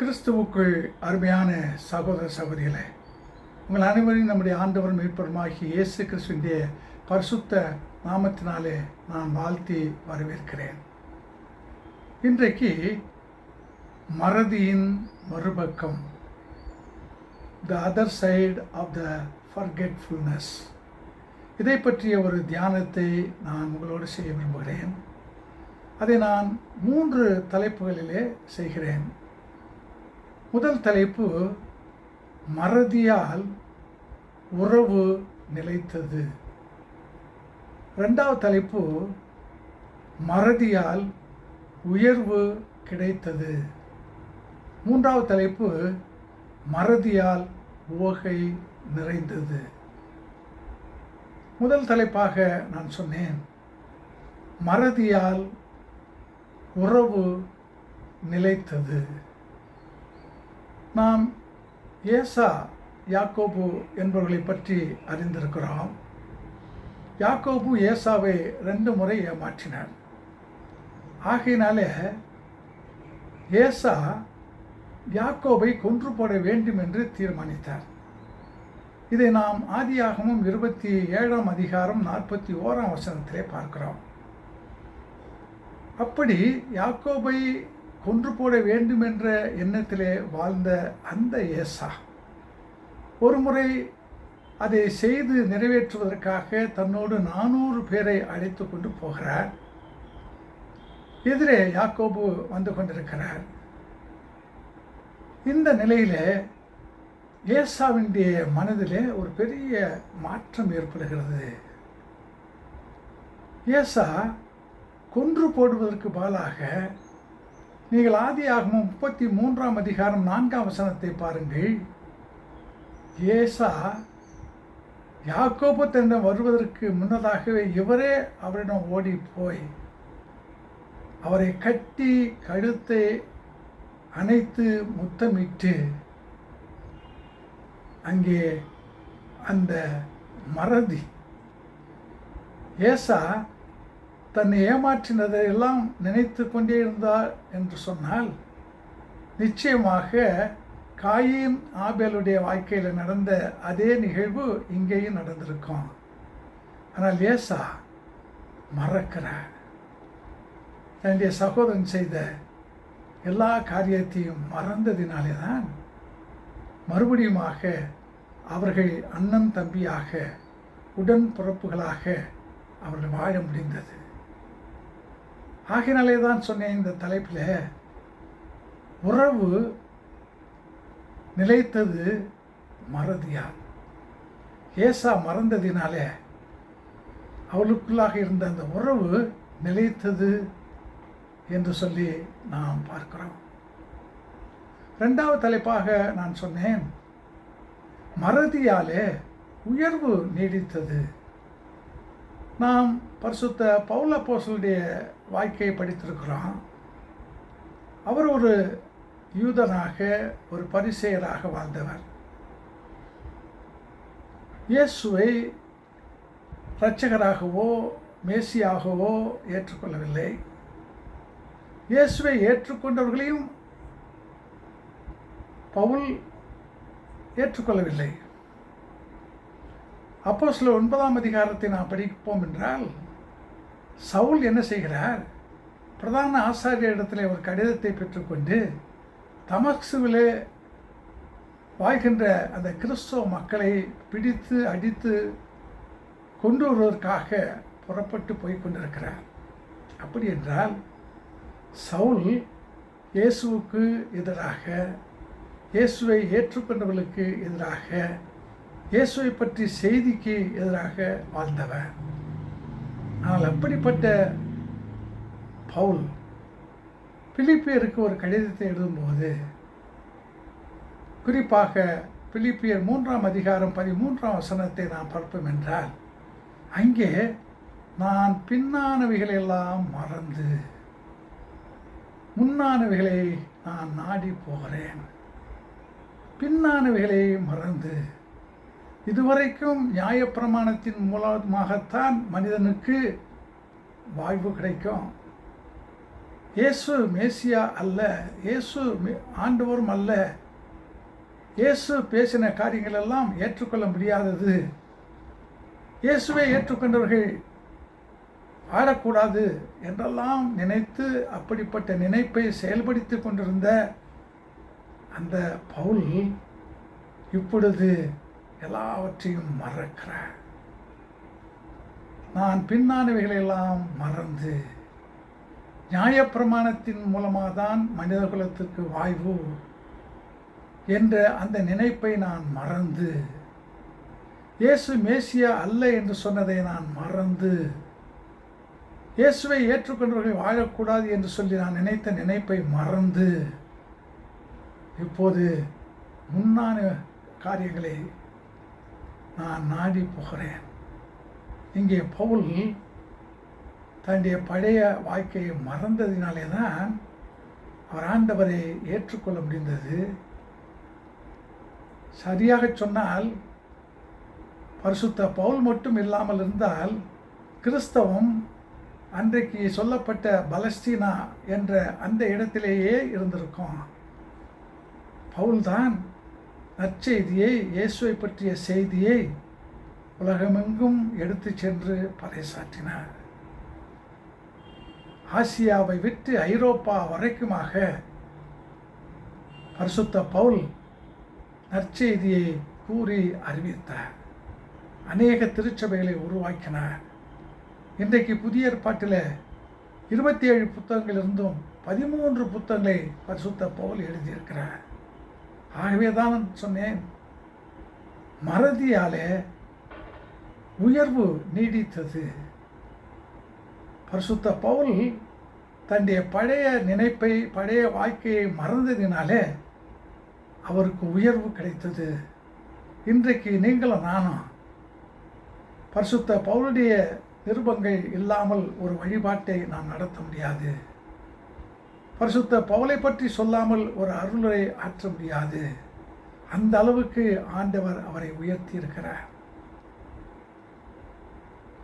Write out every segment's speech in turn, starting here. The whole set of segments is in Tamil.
கிறிஸ்துவுக்குள் அருமையான சகோதர சகோதரிகளை உங்கள் அனைவரையும் நம்முடைய ஆண்டவர் மீட்பருமாகி இயேசு கிறிஸ்துவினுடைய பரிசுத்த நாமத்தினாலே நான் வாழ்த்தி வரவேற்கிறேன். இன்றைக்கு மறதியின் மறுபக்கம் the other side of the forgetfulness இதை பற்றிய ஒரு தியானத்தை நான் உங்களோடு செய்ய விரும்புகிறேன். அதை நான் மூன்று தலைப்புகளிலே செய்கிறேன். முதல் தலைப்பு மறதியால் உறவு நிலைத்தது. ரெண்டாவது தலைப்பு மறதியால் உயர்வு கிடைத்தது. மூன்றாவது தலைப்பு மறதியால் உவகை நிறைந்தது. முதல் தலைப்பாக நான் சொன்னேன் மறதியால் உறவு நிலைத்தது. நாம் ஏசா யாக்கோபு என்பவர்களை பற்றி அறிந்திருக்கிறோம். யாக்கோபு ஏசாவை ரெண்டு முறை ஏமாற்றினார். ஆகையினாலே ஏசா யாக்கோபை கொன்று போட வேண்டும் என்று தீர்மானித்தார். இதை நாம் ஆதியாகமும் இருபத்தி ஏழாம் அதிகாரம் நாற்பத்தி ஓராம் வசனத்திலே பார்க்கிறோம். அப்படி யாக்கோபை கொன்று போட வேண்டும் என்ற எண்ணத்திலே வாழ்ந்த அந்த ஏசா ஒருமுறை அதை செய்து நிறைவேற்றுவதற்காக தன்னோடு நானூறு பேரை அழைத்து கொண்டு போகிறார். எதிரே யாக்கோபு வந்து கொண்டிருக்கிறார். இந்த நிலையில் ஏசாவினுடைய மனதிலே ஒரு பெரிய மாற்றம் ஏற்படுகிறது. ஏசா கொன்று போடுவதற்கு பதிலாக நீங்கள் ஆதியாகமும் முப்பத்தி மூன்றாம் அதிகாரம் நான்காம் வசனத்தை பாருங்கள். ஏசா யாக்கோபு தன்னிடம் வருவதற்கு முன்னதாகவே இவரே அவரிடம் ஓடி போய் அவரை கட்டி கழுத்தை அணைத்து முத்தமிட்டு அங்கே அந்த மறதி. ஏசா தன்னை ஏமாற்றினதை எல்லாம் நினைத்து கொண்டே இருந்தார் என்று சொன்னால் நிச்சயமாக காயின் ஆபேலுடைய வாழ்க்கையில் நடந்த அதே நிகழ்வு இங்கேயும் நடந்திருக்கும். ஆனால் ஏசா மறக்கிறார். தன்னுடைய சகோதரன் செய்த எல்லா காரியத்தையும் மறந்ததினாலே தான் மறுபடியுமாக அவர்கள் அண்ணன் தம்பியாக உடன் பிறப்புகளாக அவர்கள் வாழ முடிந்தது. ஆகினாலே தான் சொன்னேன் இந்த தலைப்பில் உறவு நிலைத்தது மறதியால் ஏசா மறந்ததினாலே அவளுக்குள்ளாக இருந்த அந்த உறவு நிலைத்தது என்று சொல்லி நாம் பார்க்கிறோம். ரெண்டாவது தலைப்பாக நான் சொன்னேன் மறதியாலே உயர்வு நீடித்தது. நாம் பரிசுத்த பவுல போசலுடைய வாழ்க்கையை படித்திருக்கிறோம் அவர் ஒரு யூதனாக ஒரு பரிசெயராக வாழ்ந்தவர். இயேசுவை இரட்சகராகவோ மேசியாகவோ ஏற்றுக்கொள்ளவில்லை. இயேசுவை ஏற்றுக்கொண்டவர்களையும் பவுல் ஏற்றுக்கொள்ளவில்லை. அப்போ சில ஒன்பதாம் அதிகாரத்தை நாம் படிப்போம் என்றால் சவுல் என்ன செய்கிறார்? பிரதான ஆசாரிய இடத்துல ஒரு கடிதத்தை பெற்றுக்கொண்டு தமக்சுவிலே வாழ்கின்ற அந்த கிறிஸ்தவ மக்களை பிடித்து அடித்து கொண்டு வருவதற்காக புறப்பட்டு போய் கொண்டிருக்கிறார். அப்படி என்றால் சவுல் இயேசுவுக்கு எதிராக இயேசுவை ஏற்றுக்கொண்டவர்களுக்கு எதிராக இயேசுவை பற்றி செய்திக்கு எதிராக வாழ்ந்தவர். ஆனால் அப்படிப்பட்ட பவுல் பிலிப்பியருக்கு ஒரு கடிதத்தை எழுதும்போது குறிப்பாக பிலிப்பியர் மூன்றாம் அதிகாரம் பதிமூன்றாம் வசனத்தை நாம் பார்ப்போம் என்றால் அங்கே நான் பின்னானவைகளெல்லாம் மறந்து முன்னானவைகளை நான் நாடி போகிறேன். பின்னானவைகளை மறந்து இதுவரைக்கும் நியாயப்பிரமாணத்தின் மூலமாகத்தான் மனிதனுக்கு வாய்ப்பு கிடைக்கும். இயேசு மேசியா அல்ல இயேசு மே- ஆண்டவரும் அல்ல. இயேசு பேசின காரியங்கள் எல்லாம் ஏற்றுக்கொள்ள முடியாதது. இயேசுவை ஏற்றுக்கொண்டவர்கள் வாழக்கூடாது என்றெல்லாம் நினைத்து அப்படிப்பட்ட நினைப்பை செயல்படுத்தி கொண்டிருந்த அந்த பவுல் இப்பொழுது எல்லாவற்றையும் மறக்கிற நான் பின்னானவைகளெல்லாம் மறந்து நியாயப்பிரமாணத்தின் மூலமாக தான் மனித குலத்திற்கு வாய்வு என்ற அந்த நினைப்பை நான் மறந்து இயேசு மேசியா அல்ல என்று சொன்னதை நான் மறந்து இயேசுவை ஏற்றுக்கொண்டவர்கள் வாழக்கூடாது என்று சொல்லி நான் நினைத்த நினைப்பை மறந்து இப்போது முன்னான காரியங்களை நான் நாடி போகிறேன். இங்கே பவுல் தன்னுடைய பழைய வாழ்க்கையை மறந்ததினாலே தான் அவர் ஆண்டவரை ஏற்றுக்கொள்ள முடிந்தது. சரியாக சொன்னால் பரிசுத்த பவுல் மட்டும் இல்லாமல் இருந்தால் கிறிஸ்தவம் அன்றைக்கு சொல்லப்பட்ட பலஸ்தீனா என்ற அந்த இடத்திலேயே இருந்திருக்கும். பவுல்தான் நற்செய்தியை இயேசுவை பற்றிய செய்தியை உலகமெங்கும் எடுத்துச் சென்று பறைசாற்றினார். ஆசியாவை விட்டு ஐரோப்பா வரைக்குமாக பரிசுத்த பவுல் நற்செய்தியை கூறி அறிவித்தார். அநேக திருச்சபைகளை உருவாக்கினார். இன்றைக்கு புதிய ஏற்பாட்டில் இருபத்தி ஏழு புத்தகங்கள் இருந்தும் பதிமூன்று புத்தகங்களை பரிசுத்த பவுல் எழுதியிருக்கிறார். ஆகவே தான் நான் சொன்னேன். மறதியாலே உயர்வு நீடித்தது. பரிசுத்த பவுல் தன்னுடைய பழைய நினைப்பை பழைய வாழ்க்கையை மறந்ததினாலே அவருக்கு உயர்வு கிடைத்தது. இன்றைக்கு நீங்களும் நானும் பரிசுத்த பவுலுடைய நிருபங்கள் இல்லாமல் ஒரு வழிபாட்டை நாம் நடத்த முடியாது. பரிசுத்த பவுலை பற்றி சொல்லாமல் ஒரு அருளை ஆற்ற முடியாது. அந்த அளவுக்கு ஆண்டவர் அவரை உயர்த்தி இருக்கிறார்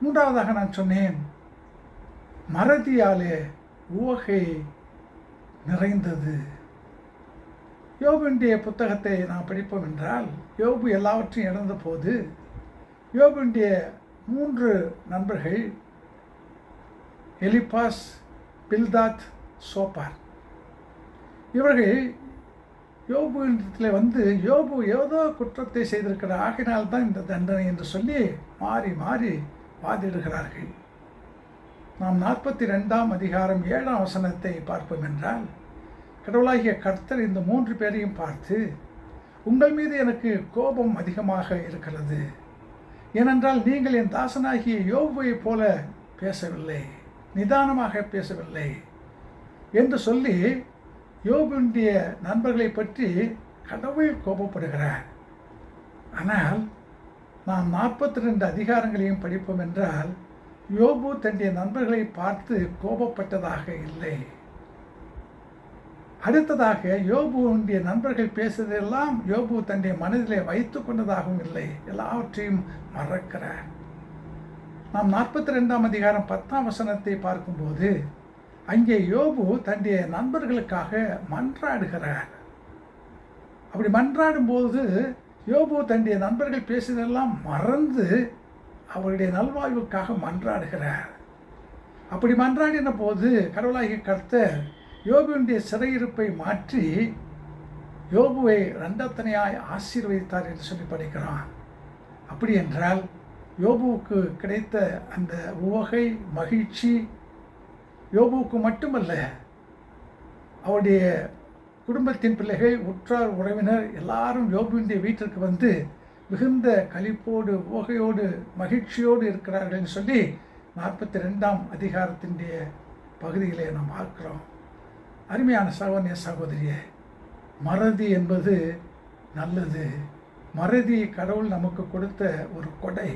மூன்றாவதாக நான் சொன்னேன் மறதியாலே உவகை நிறைந்தது. யோபுடைய புத்தகத்தை நாம் படிப்போம் என்றால் யோபு எல்லாவற்றையும் இழந்த போது யோபுடைய மூன்று நண்பர்கள் எலிபாஸ் பில்தாத் சோப்பார். இவர்கள் யோபுவிடத்தில் வந்து யோபு ஏதோ குற்றத்தை செய்திருக்கிற ஆகினால்தான் இந்த தண்டனை என்று சொல்லி மாறி மாறி வாதிடுகிறார்கள். நாம் நாற்பத்தி ரெண்டாம் அதிகாரம் ஏழாம் வசனத்தை பார்ப்போம் என்றால் கடவுளாகிய கர்த்தர் இந்த மூன்று பேரையும் பார்த்து உங்கள் மீது எனக்கு கோபம் அதிகமாக இருக்கிறது. ஏனென்றால் நீங்கள் என் தாசனாகிய யோபுவைப் போல பேசவில்லை. நிதானமாக பேசவில்லை. என்று சொல்லி யோபுடைய நண்பர்களை பற்றி கடவுள் கோபப்படுகிறார். ஆனால் நாம் நாற்பத்தி ரெண்டு அதிகாரங்களையும் படிப்போம் என்றால் யோபு தன்னுடைய நண்பர்களை பார்த்து கோபப்பட்டதாக இல்லை. அடுத்ததாக யோபுடைய நண்பர்கள் பேசுவதெல்லாம் யோபு தன்னுடைய மனதிலே வைத்து கொண்டதாகவும் இல்லை. எல்லாவற்றையும் மறக்கிறார். நாம் நாற்பத்தி ரெண்டாம் அதிகாரம் பத்தாம் வசனத்தை பார்க்கும்போது அங்கே யோபு தன்னுடைய நண்பர்களுக்காக மன்றாடுகிறார். அப்படி மன்றாடும் போது யோபு தன்னுடைய நண்பர்கள் பேசியதெல்லாம் மறந்து அவருடைய நல்வாழ்வுக்காக மன்றாடுகிறார். அப்படி மன்றாடின போது கடவுளாகிய கர்த்தர் யோபுவினுடைய சிறையிருப்பை மாற்றி யோபுவை ரெண்டத்தனையாய் ஆசீர்வதித்தார் என்று சொல்லி படிக்கிறான். அப்படி என்றால் யோபுவுக்கு கிடைத்த அந்த உவகை மகிழ்ச்சி யோபுவுக்கு மட்டுமல்ல அவருடைய குடும்பத்தின் பிள்ளைகள் உற்றார் உறவினர் எல்லாரும் யோபுவினுடைய வீட்டிற்கு வந்து மிகுந்த களிப்போடு ஓகையோடு மகிழ்ச்சியோடு இருக்கிறார்கள்னு சொல்லி நாற்பத்தி ரெண்டாம் அதிகாரத்தினுடைய பகுதியிலே நாம் பார்க்கிறோம். அருமையான சகோதரிய சகோதரியே மறதி என்பது நல்லது. மறதி கடவுள் நமக்கு கொடுத்த ஒரு கொடை.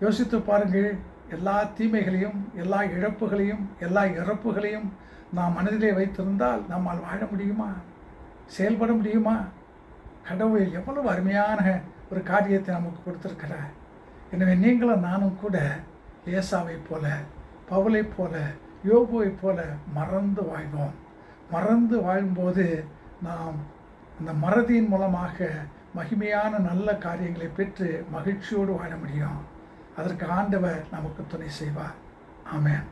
யோசித்து பாருங்கள் எல்லா தீமைகளையும் எல்லா இழப்புகளையும் எல்லா இறப்புகளையும் நாம் மனதிலே வைத்திருந்தால் நம்மால் வாழ முடியுமா? செயல்பட முடியுமா? கடவுள் எவ்வளவு அருமையான ஒரு காரியத்தை நமக்கு கொடுத்துருக்கிறார். எனவே நீங்களும் நானும் கூட ஏசாவை போல பவுலை போல யோபுவை போல மறந்து வாழ்வோம். மறந்து வாழும்போது நாம் அந்த மறதியின் மூலமாக மகிமையான நல்ல காரியங்களை பெற்று மகிழ்ச்சியோடு வாழ முடியும். அதற்கு ஆண்டவர் நமக்கு துணை செய்வார். ஆமேன்.